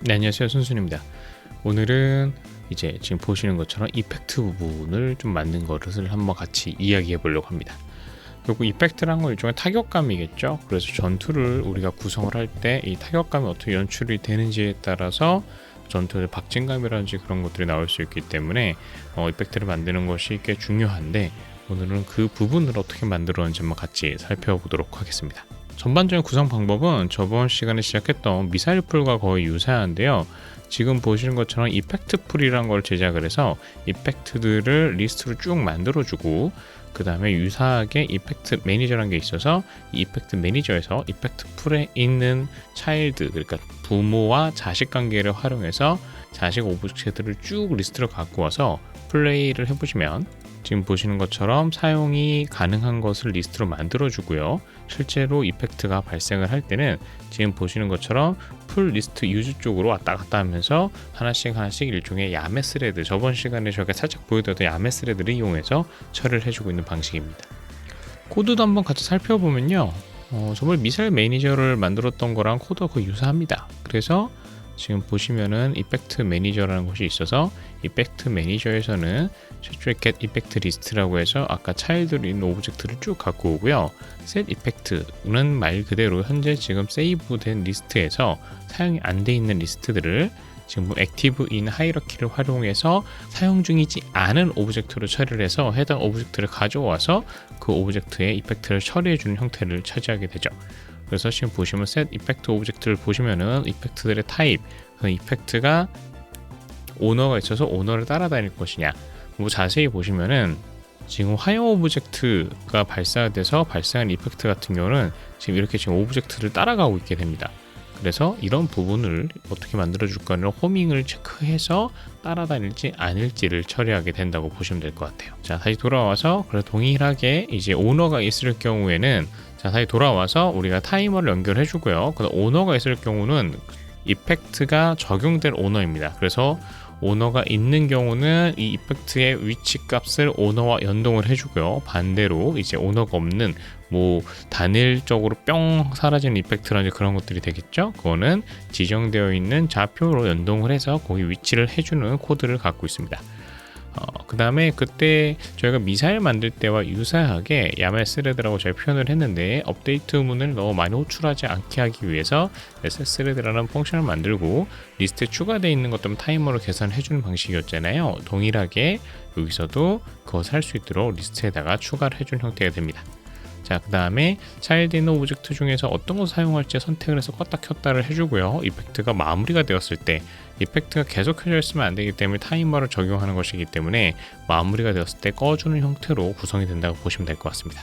네, 안녕하세요. 순순입니다. 오늘은 이제 지금 보시는 것처럼 이펙트 부분을 좀 만든 것을 한번 같이 이야기해 보려고 합니다. 그리고 이펙트란 건 일종의 타격감이겠죠. 그래서 전투를 우리가 구성을 할 때 이 타격감이 어떻게 연출이 되는지에 따라서 전투의 박진감이라든지 그런 것들이 나올 수 있기 때문에 어, 이펙트를 만드는 것이 꽤 중요한데 오늘은 그 부분을 어떻게 만들었는지 한번 같이 살펴보도록 하겠습니다. 전반적인 구성 방법은 저번 시간에 시작했던 미사일 풀과 거의 유사한데요. 지금 보시는 것처럼 이펙트 풀이란 걸 제작을 해서 이펙트들을 리스트로 쭉 만들어주고 그 다음에 유사하게 이펙트 매니저라는 게 있어서 이 이펙트 매니저에서 이펙트 풀에 있는 차일드 그러니까 부모와 자식 관계를 활용해서 자식 오브젝트들을 쭉 리스트로 갖고 와서 플레이를 해보시면 지금 보시는 것처럼 사용이 가능한 것을 리스트로 만들어 주고요. 실제로 이펙트가 발생을 할 때는 지금 보시는 것처럼 풀 리스트 유즈 쪽으로 왔다 갔다 하면서 하나씩 하나씩 일종의 야매 스레드 저번 시간에 저희가 살짝 보여드렸던 야매 스레드를 이용해서 처리를 해주고 있는 방식입니다. 코드도 한번 같이 살펴보면요. 어, 정말 미사일 매니저를 만들었던 거랑 코드가 거의 유사합니다. 그래서 지금 보시면은 이펙트 매니저라는 것이 있어서 이펙트 매니저에서는 최초의 get 이펙트 리스트라고 해서 아까 차일드로 있는 오브젝트를 쭉 갖고 오고요. set 이펙트는 말 그대로 현재 지금 세이브된 리스트에서 사용이 안 돼 있는 리스트들을 지금 액티브 인 하이러키를 활용해서 사용 중이지 않은 오브젝트로 처리를 해서 해당 오브젝트를 가져와서 그 오브젝트의 이펙트를 처리해 주는 형태를 차지하게 되죠. 그래서 지금 보시면 set 이펙트 오브젝트를 보시면은 이펙트들의 타입, 그 이펙트가 오너가 있어서 오너를 따라다닐 것이냐. 뭐 자세히 보시면은 지금 화형 오브젝트가 발사돼서 발생한 이펙트 같은 경우는 지금 이렇게 지금 오브젝트를 따라가고 있게 됩니다. 그래서 이런 부분을 어떻게 만들어 줄까를 호밍을 체크해서 따라다닐지 아닐지를 처리하게 된다고 보시면 될 것 같아요. 자, 다시 돌아와서 그래 동일하게 이제 오너가 있을 경우에는 자, 다시 돌아와서 우리가 타이머를 연결해 주고요. 그다음 오너가 있을 경우는 이펙트가 적용될 오너입니다. 그래서 오너가 있는 경우는 이 이펙트의 위치 값을 오너와 연동을 해주고요. 반대로 이제 오너가 없는 뭐 단일적으로 뿅 사라지는 이펙트라든지 그런 것들이 되겠죠. 그거는 지정되어 있는 좌표로 연동을 해서 거기 위치를 해주는 코드를 갖고 있습니다. 어, 그 다음에 그때 저희가 미사일 만들 때와 유사하게 야매 스레드라고 저희 표현을 했는데 업데이트 문을 너무 많이 호출하지 않게 하기 위해서 SS 스레드라는 펑션을 만들고 리스트에 추가되어 있는 것들 타이머로 계산해 주는 방식이었잖아요. 동일하게 여기서도 그것을 할 수 있도록 리스트에다가 추가를 해준 형태가 됩니다. 자, 그 다음에 차일드 있는 오브젝트 중에서 어떤 것을 사용할지 선택을 해서 껐다 켰다를 해주고요. 이펙트가 마무리가 되었을 때 이펙트가 계속 켜져 있으면 안 되기 때문에 타이머를 적용하는 것이기 때문에 마무리가 되었을 때 꺼주는 형태로 구성이 된다고 보시면 될 것 같습니다.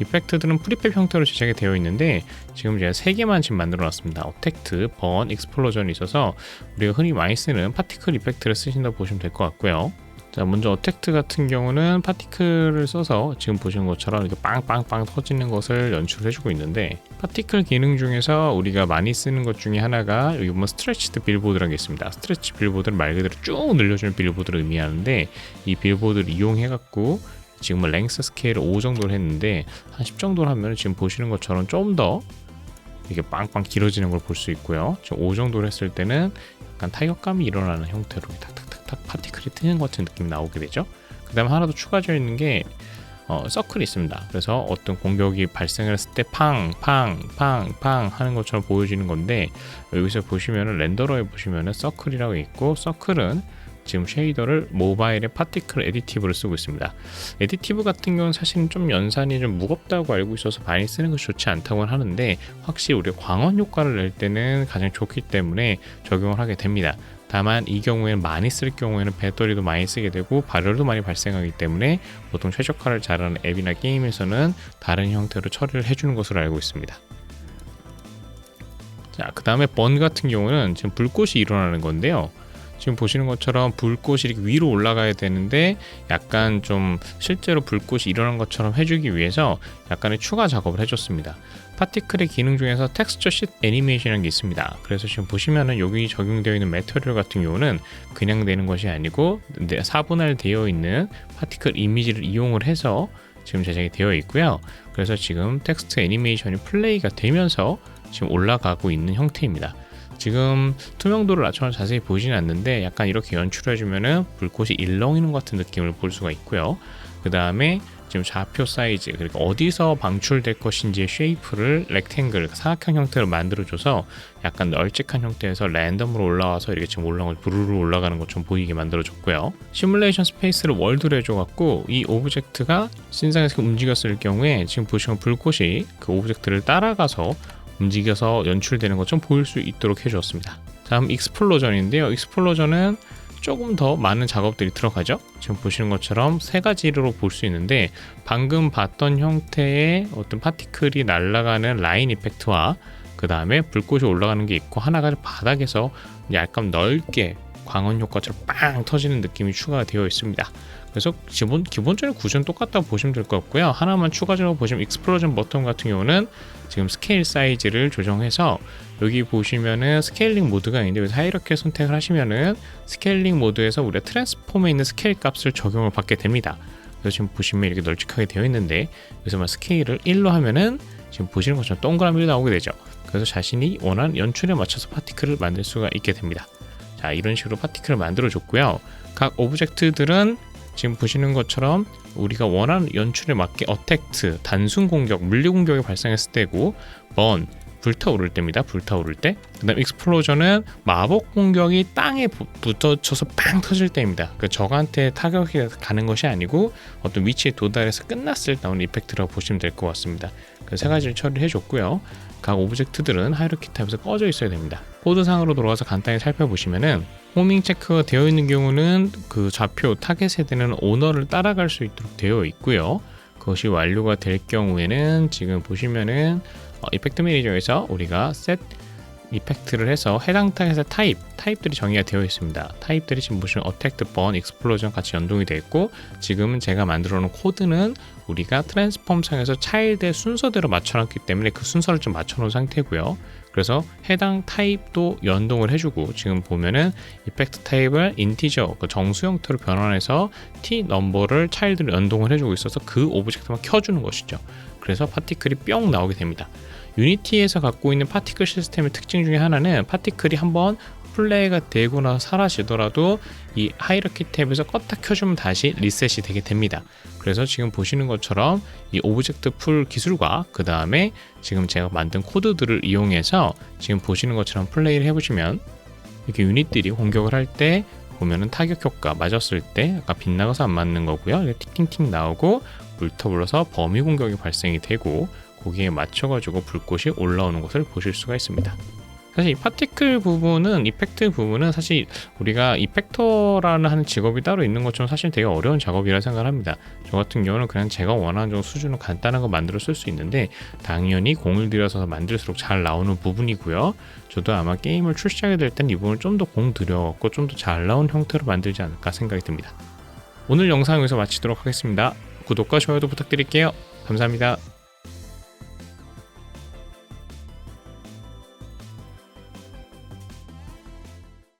이펙트들은 프리팹 형태로 제작이 되어 있는데 지금 제가 세 개만 지금 만들어 놨습니다. 어택트, 번, 익스플로전이 있어서 우리가 흔히 많이 쓰는 파티클 이펙트를 쓰신다고 보시면 될 것 같고요. 자, 먼저 어택트 같은 경우는 파티클을 써서 지금 보시는 것처럼 이렇게 빵빵빵 터지는 것을 연출해주고 있는데 파티클 기능 중에서 우리가 많이 쓰는 것 중에 하나가 여기 보면 스트레치드 빌보드라는 게 있습니다. 스트레치 빌보드를 말 그대로 쭉 늘려주는 빌보드를 의미하는데 이 빌보드를 이용해갖고 지금은 랭스 스케일을 5 정도를 했는데 한 10 정도를 하면 지금 보시는 것처럼 좀 더 이게 빵빵 길어지는 걸 볼 수 있고요. 지금 5 정도를 했을 때는 약간 타격감이 일어나는 형태로 탁 탁 탁탁 파티클이 트는 것 같은 느낌이 나오게 되죠. 그 다음에 하나 더 추가되어 있는 게 어, 서클이 있습니다. 그래서 어떤 공격이 발생을 했을 때 팡, 팡, 팡, 팡 하는 것처럼 보여지는 건데 여기서 보시면은 렌더러에 보시면은 서클이라고 있고 서클은 지금 쉐이더를 모바일의 파티클 에디티브를 쓰고 있습니다. 에디티브 같은 경우는 사실 좀 연산이 좀 무겁다고 알고 있어서 많이 쓰는 것이 좋지 않다고 하는데 확실히 우리 광원 효과를 낼 때는 가장 좋기 때문에 적용을 하게 됩니다. 다만 이 경우에는 많이 쓸 경우에는 배터리도 많이 쓰게 되고 발열도 많이 발생하기 때문에 보통 최적화를 잘하는 앱이나 게임에서는 다른 형태로 처리를 해주는 것으로 알고 있습니다. 자, 그 다음에 번 같은 경우는 지금 불꽃이 일어나는 건데요. 지금 보시는 것처럼 불꽃이 이렇게 위로 올라가야 되는데 약간 좀 실제로 불꽃이 일어난 것처럼 해주기 위해서 약간의 추가 작업을 해줬습니다. 파티클의 기능 중에서 텍스처 시 애니메이션이라는 게 있습니다. 그래서 지금 보시면은 여기 적용되어 있는 메터리얼 같은 경우는 그냥 되는 것이 아니고 4분할 되어 있는 파티클 이미지를 이용을 해서 지금 제작이 되어 있고요. 그래서 지금 텍스트 애니메이션이 플레이가 되면서 지금 올라가고 있는 형태입니다. 지금 투명도를 낮춰서 자세히 보지는 않는데 약간 이렇게 연출해주면은 불꽃이 일렁이는 것 같은 느낌을 볼 수가 있고요. 그 다음에 지금 좌표 사이즈 그러니까 어디서 방출될 것인지의 쉐이프를 렉탱글 사각형 형태로 만들어줘서 약간 널찍한 형태에서 랜덤으로 올라와서 이렇게 지금 올라가 부르르 올라가는 것처럼 보이게 만들어줬고요. 시뮬레이션 스페이스를 월드로 해줘갖고 이 오브젝트가 신상에서 움직였을 경우에 지금 보시면 불꽃이 그 오브젝트를 따라가서 움직여서 연출되는 것 좀 보일 수 있도록 해주었습니다. 다음 익스플로전인데요. 익스플로전은 조금 더 많은 작업들이 들어가죠. 지금 보시는 것처럼 세 가지로 볼 수 있는데 방금 봤던 형태의 어떤 파티클이 날아가는 라인 이펙트와 그 다음에 불꽃이 올라가는 게 있고 하나가 바닥에서 약간 넓게 광원 효과처럼 빵 터지는 느낌이 추가가 되어 있습니다. 그래서 기본 기본적인 구조는 똑같다고 보시면 될 것 같고요. 하나만 추가적으로 보시면 익스플로전 버튼 같은 경우는 지금 스케일 사이즈를 조정해서 여기 보시면은 스케일링 모드가 있는데 여기서 이렇게 선택을 하시면은 스케일링 모드에서 우리가 트랜스폼에 있는 스케일 값을 적용을 받게 됩니다. 그래서 지금 보시면 이렇게 널찍하게 되어 있는데 여기서만 스케일을 1로 하면은 지금 보시는 것처럼 동그라미로 나오게 되죠. 그래서 자신이 원하는 연출에 맞춰서 파티클을 만들 수가 있게 됩니다. 자 이런 식으로 파티클을 만들어 줬고요. 각 오브젝트들은 지금 보시는 것처럼 우리가 원하는 연출에 맞게 어택트 단순 공격 물리 공격이 발생했을 때고 번 불타오를 때입니다. 불타오를 때. 그다음 익스플로전은 마법 공격이 땅에 부- 붙어쳐서 빵 터질 때입니다. 그 적한테 타격이 가는 것이 아니고 어떤 위치에 도달해서 끝났을 때 나오는 이펙트라고 보시면 될 것 같습니다. 그 세 가지를 처리해 줬고요. 각 오브젝트들은 하이로키 탭에서 꺼져 있어야 됩니다. 코드상으로 돌아가서 간단히 살펴보시면은 호밍 체크가 되어 있는 경우는 그 좌표 타겟에 되는 오너를 따라갈 수 있도록 되어 있고요. 그것이 완료가 될 경우에는 지금 보시면은 어, 이펙트 매니저에서 우리가 셋 이펙트를 해서 해당 타겟의 타입, 타입들이 정의가 되어 있습니다. 타입들이 지금 보시면 어택트, 번, 익스플로전 같이 연동이 되어 있고 지금은 제가 만들어 놓은 코드는 우리가 트랜스폼 상에서 차일드의 순서대로 맞춰놨기 때문에 그 순서를 좀 맞춰놓은 상태고요. 그래서 해당 타입도 연동을 해주고 지금 보면은 이펙트 타입을 인티저 그 정수 형태로 변환해서 t 넘버를 차일드로 연동을 해주고 있어서 그 오브젝트만 켜주는 것이죠. 그래서 파티클이 뿅 나오게 됩니다. 유니티에서 갖고 있는 파티클 시스템의 특징 중에 하나는 파티클이 한번 플레이가 되고 나서 사라지더라도 이 하이러키 탭에서 껐다 켜주면 다시 리셋이 되게 됩니다. 그래서 지금 보시는 것처럼 이 오브젝트 풀 기술과 그 다음에 지금 제가 만든 코드들을 이용해서 지금 보시는 것처럼 플레이를 해보시면 이렇게 유닛들이 공격을 할 때 보면은 타격 효과 맞았을 때 아까 빗나가서 안 맞는 거고요. 이렇게 틱틱틱 나오고 불타올라서 범위 공격이 발생이 되고 거기에 맞춰가지고 불꽃이 올라오는 것을 보실 수가 있습니다. 사실 이 파티클 부분은 이펙트 부분은 사실 우리가 이펙터라는 하는 직업이 따로 있는 것처럼 사실 되게 어려운 작업이라 생각을 합니다. 저 같은 경우는 그냥 제가 원하는 정도 수준으로 간단한 거 만들어 쓸 수 있는데 당연히 공을 들여서 만들수록 잘 나오는 부분이고요. 저도 아마 게임을 출시하게 될 땐 이 부분을 좀 더 공 들여갖고 좀 더 잘 나온 형태로 만들지 않을까 생각이 듭니다. 오늘 영상 여기서 마치도록 하겠습니다. 구독과 좋아요도 부탁드릴게요. 감사합니다.